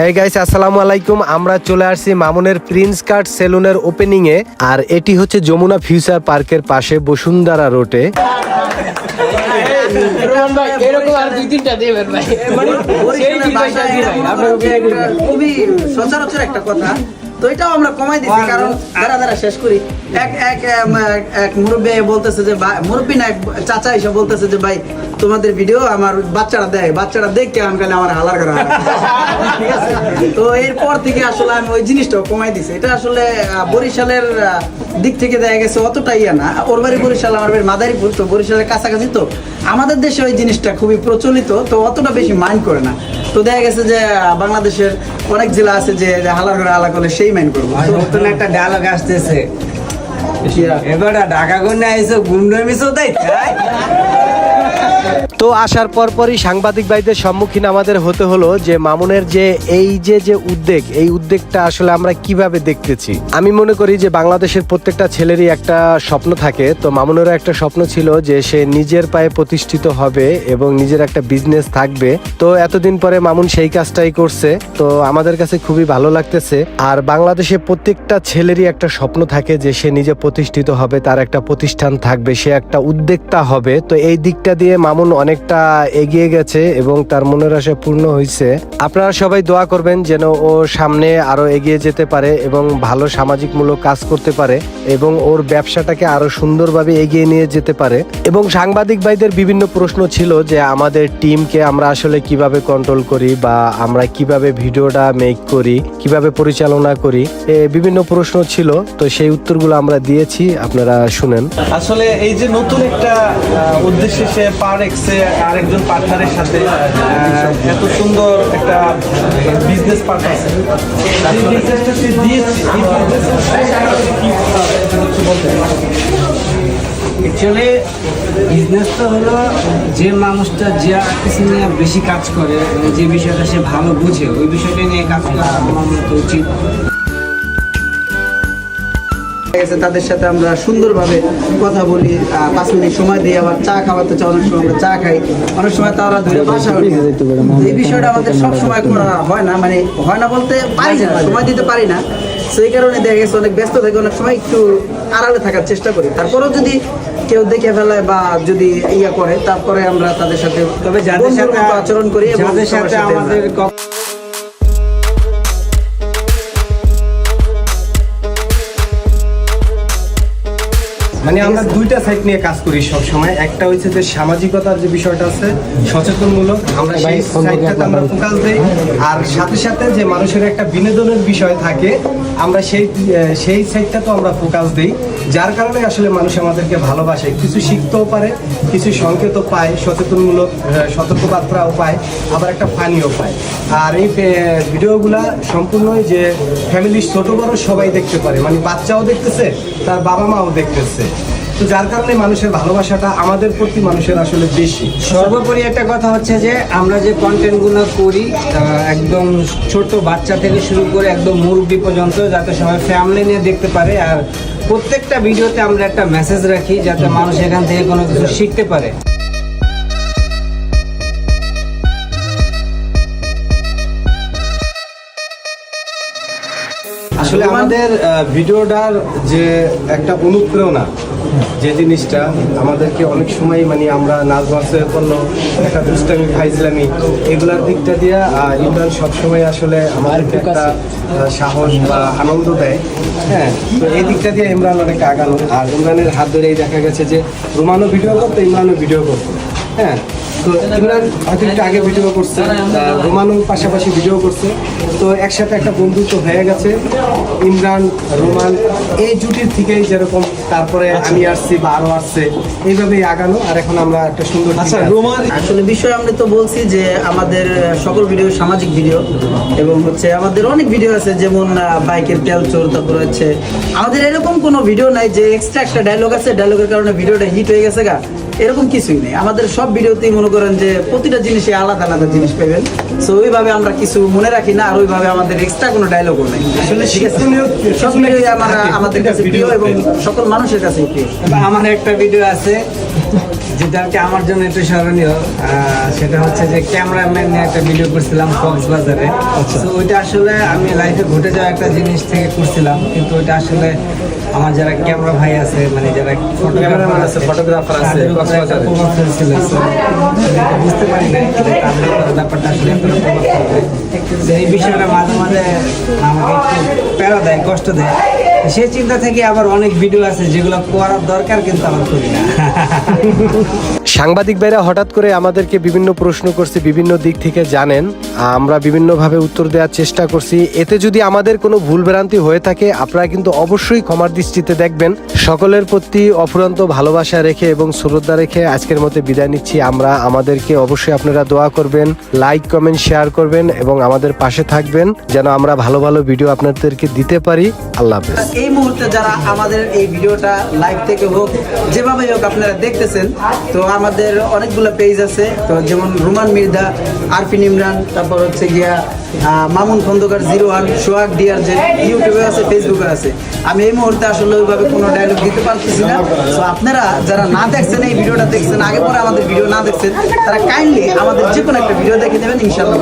হ্যাঁ গাইস আসসালামু আলাইকুম। আমরা চলে আসছি মামুনের প্রিন্স কার্ড সেলুনের ওপেনিং এ। আর এটি হচ্ছে যমুনা ফিউচার পার্কের পাশে বসুন্ধরা রোডে এরকম আর দুই তিনটা দেবেন ভাই। খুবই সচরাচর একটা কথা। তো এটাও আমরা কমাই দিচ্ছি কারণ শেষ করি এক এক এক- মুরব্বী বলতেছে যে ভাই মুরব্বী না এক চাচা এসে বলতেছে যে ভাই তোমাদের ভিডিও আমার বাচ্চারা দেয় বাচ্চারা দেখে আমি খালি আমার হালার করা ঠিক আছে? তো এরপর থেকে আসলে আমি ওই জিনিসটাও কমাই দিছি এটা আসলে বরিশালের দিক থেকে দেখা গেছে অতটা ইয়া না। ওর বাড়ি বরিশাল আমার বাড়ি মাদারীপুর তো বরিশালের কাছাকাছি তো। আমাদের দেশে ওই জিনিসটা খুবই প্রচলিত তো অতটা বেশি মাইন্ড করে না। তো দেখা গেছে যে বাংলাদেশের অনেক জেলা আছে যে হালা হালার করে আলা করলে সেই মাইন্ড করব। নতুন একটা ডায়ালগ আসতেছে। এবার ঢাকা গুন্ডা আইসো গুন্ডা মিশো তাই? তো আসার পরপরই সাংবাদিক ভাইদের সম্মুখীন আমাদের হতে হলো যে মামুনের যে এই যে যে উদ্যোগ এই উদ্যোগটা আসলে আমরা কীভাবে দেখতেছি? আমি মনে করি যে বাংলাদেশের প্রত্যেকটা ছেলেরই একটা স্বপ্ন থাকে। তো মামুনেরও একটা স্বপ্ন ছিল যে সে নিজের পায়ে প্রতিষ্ঠিত হবে এবং নিজের একটা বিজনেস থাকবে। তো এতদিন পরে মামুন সেই কাজটাই করছে। তো আমাদের কাছে খুবই ভালো লাগতেছে। আর বাংলাদেশে প্রত্যেকটা ছেলেরই একটা স্বপ্ন থাকে যে সে নিজে প্রতিষ্ঠিত হবে, তার একটা প্রতিষ্ঠান থাকবে, সে একটা উদ্যোক্তা হবে। তো এই দিকটা দিয়ে মামুন অনেকটা এগিয়ে গেছে এবং তার মনের আশা পূর্ণ হয়েছে। আপনারা সবাই দোয়া করবেন যেন ও সামনে আরও এগিয়ে যেতে পারে এবং ভালো সামাজিকমূলক কাজ করতে পারে এবং ওর ব্যবসাটাকে আরও সুন্দরভাবে এগিয়ে নিয়ে যেতে পারে। এবং সাংবাদিক ভাইদের বিভিন্ন প্রশ্ন ছিল যে আমাদের টিমকে আমরা আসলে কীভাবে কন্ট্রোল করি বা আমরা কীভাবে ভিডিওটা মেক করি, কীভাবে পরিচালনা করি বিভিন্ন প্রশ্ন ছিল। তো সেই উত্তরগুলো আমরা দিয়েছি, আপনারা শুনেন। আসলে এই যে নতুন একটা উদ্দেশ্যে সে পার এক্সে আরেকজন পার্টনারের সাথে এত সুন্দর একটা বিজনেস পার্টনার বিজনেসটা অ্যাকচুয়ালি বিজনেস হলো যে মানুষটা যে কিছু নিয়ে বেশি কাজ করে মানে যে বিষয়টা সে ভালো বুঝে, ওই বিষয়টা নিয়ে কাজ করা আমার মতো উচিত। তাদের সাথে আমরা সুন্দরভাবে কথা বলি পাঁচ মিনিট সময় দিই আবার চা খাওয়াতে চাই অনেক সময় আমরা চা খাই। অনেক সময় তারা ধরে বাসা এই বিষয়টা আমাদের সব সময় করা হয় না মানে হয় না বলতে পারি না সময় দিতে পারি না। সেই কারণে দেখা গেছে অনেক ব্যস্ত থাকে অনেক সময় একটু আড়ালে থাকার চেষ্টা করি। তারপরেও যদি কেউ দেখে ফেলে বা যদি ইয়া করে তারপরে আমরা তাদের সাথে তবে যাদের সাথে আচরণ করি যাদের সাথে আমাদের মানে আমরা দুইটা সাইড নিয়ে কাজ করি সব সময় একটা হচ্ছে যে সামাজিকতার যে বিষয়টা আছে সচেতনমূলক। আমরা সেই সাইডটাতে আমরা ফোকাস দেই। আর সাথে সাথে যে মানুষের একটা বিনোদনের বিষয় থাকে আমরা সেই সেই সাইডটা তো আমরা ফোকাস দেই। যার কারণে আসলে মানুষ আমাদেরকে ভালোবাসে। কিছু শিখতেও পারে কিছু সংকেতও পায় সচেতনমূলক সতর্কবার্তাও পায় আবার একটা ফানিও পায়। আর এই ভিডিওগুলা সম্পূর্ণই যে ফ্যামিলির ছোট বড় সবাই দেখতে পারে। মানে বাচ্চাও দেখতেছে তার বাবা মাও দেখতেছে। তো যার কারণে মানুষের ভালোবাসাটা আমাদের প্রতি মানুষের আসলে বেশি। সর্বোপরি একটা কথা হচ্ছে যে আমরা যে কন্টেন্টগুলো করি একদম ছোট বাচ্চা থেকে শুরু করে একদম মুরব্বী পর্যন্ত যাতে সবাই ফ্যামিলি নিয়ে দেখতে পারে আর প্রত্যেকটা ভিডিওতে আমরা একটা মেসেজ রাখি যাতে মানুষ এখান থেকে কোনো কিছু শিখতে পারে। আসলে আমাদের ভিডিওটার যে একটা অনুপ্রেরণা যে জিনিসটা আমাদেরকে অনেক সময় মানে আমরা নাচ বাসে করল একটা দুষ্টামি ফাইজলামি এগুলার দিকটা দিয়ে আর ইমরান সবসময় আসলে আমার একটা সাহস বা আনন্দ দেয়। হ্যাঁ তো এই দিকটা দিয়ে ইমরান অনেক আগানো আর ইমরানের হাত ধরেই দেখা গেছে যে রোমানও ভিডিও করতো ইমরানও ভিডিও করতো। হ্যাঁ তো ইমরান হয়তো একটু আগে ভিডিও করছে রোমানও পাশাপাশি ভিডিও করছে। তো একসাথে একটা বন্ধুত্ব হয়ে গেছে ইমরান রোমান এই জুটির থেকেই যেরকম তারপরে আমি আসছি বা আরও আসছে এইভাবেই আগানো আর এখন আমরা একটা সুন্দর আচ্ছা রোমান আসলে বিষয় আমরা তো বলছি যে আমাদের সকল ভিডিও সামাজিক ভিডিও এবং হচ্ছে আমাদের অনেক ভিডিও আছে যেমন বাইকের তেল চোর তারপর হচ্ছে আমাদের এরকম কোনো ভিডিও নাই যে এক্সট্রা একটা ডায়লগ আছে ডায়লগের কারণে ভিডিওটা হিট হয়ে গেছে গা। এরকম কিছুই নেই। আমাদের সব ভিডিওতেই মনে করেন যে প্রতিটা জিনিসে আলাদা আলাদা জিনিস পাবেন। সো ওইভাবে আমরা কিছু মনে রাখি না আর ওইভাবে আমাদের এক্সট্রা কোনো ডায়লগও নেই। আসলে সব ভিডিওই আমার আমাদের কাছে প্রিয় এবং সকল মানুষের কাছে প্রিয়। আমার একটা ভিডিও আছে যেটা আর কি আমার জন্য একটু স্মরণীয়। সেটা হচ্ছে যে ক্যামেরাম্যান নিয়ে একটা ভিডিও করছিলাম কক্সবাজারে। তো ওইটা আসলে আমি লাইফে ঘটে যাওয়া একটা জিনিস থেকে করছিলাম কিন্তু ওইটা আসলে আমার যারা ক্যামেরা ভাই আছে মানে যারা ফটোগ্রাফার আছে ফটোগ্রাফার আছে বুঝতে পারি না তাদের ব্যাপারটা আসলে এতটা প্রভাব ফেলবে এই বিষয়টা মাঝে মাঝে আমাকে একটু প্যারা দেয় কষ্ট দেয়। সেই চিন্তা থেকে আবার অনেক ভিডিও আছে যেগুলো করার দরকার কিন্তু আমার করি না। সাংবাদিক ভাইরা হঠাৎ করে আমাদেরকে বিভিন্ন প্রশ্ন করছে, বিভিন্ন দিক থেকে জানেন। আমরা বিভিন্নভাবে উত্তর দেওয়ার চেষ্টা করছি। এতে যদি আমাদের কোনো ভুলভ্রান্তি হয়ে থাকে, আপনারা কিন্তু অবশ্যই ক্ষমার দৃষ্টিতে দেখবেন। সকলের প্রতি অফুরন্ত ভালোবাসা রেখে এবং শ্রদ্ধা রেখে আজকের মতো বিদায় নিচ্ছি। আমরা আমাদেরকে অবশ্যই আপনারা দোয়া করবেন লাইক কমেন্ট শেয়ার করবেন এবং আমাদের পাশে থাকবেন, যেন আমরা ভালো ভালো ভিডিও আপনাদেরকে দিতে পারি। আল্লাহ হাফেজ। এই মুহূর্তে যারা আমাদের এই ভিডিওটা লাইভ থেকে হোক, যেভাবে হোক আপনারা দেখতেছেন, তো আমাদের অনেকগুলো পেজ আছে, তো যেমন রুমান মির্জা, আরফিন ইমরান, তারপর হচ্ছে গিয়া Mamun Khandakar zero one Sohag dear যে ইউটিউবে আছে ফেসবুকে আছে। আমি এই মুহূর্তে আসলে ওইভাবে কোনো ডায়লগ দিতে পারতেছি না। তো আপনারা যারা না দেখছেন এই ভিডিওটা দেখছেন, আগে পরে আমাদের ভিডিও না দেখছেন, তারা কাইন্ডলি আমাদের যে কোনো একটা ভিডিও দেখে দেবেন ইনশাল্লাহ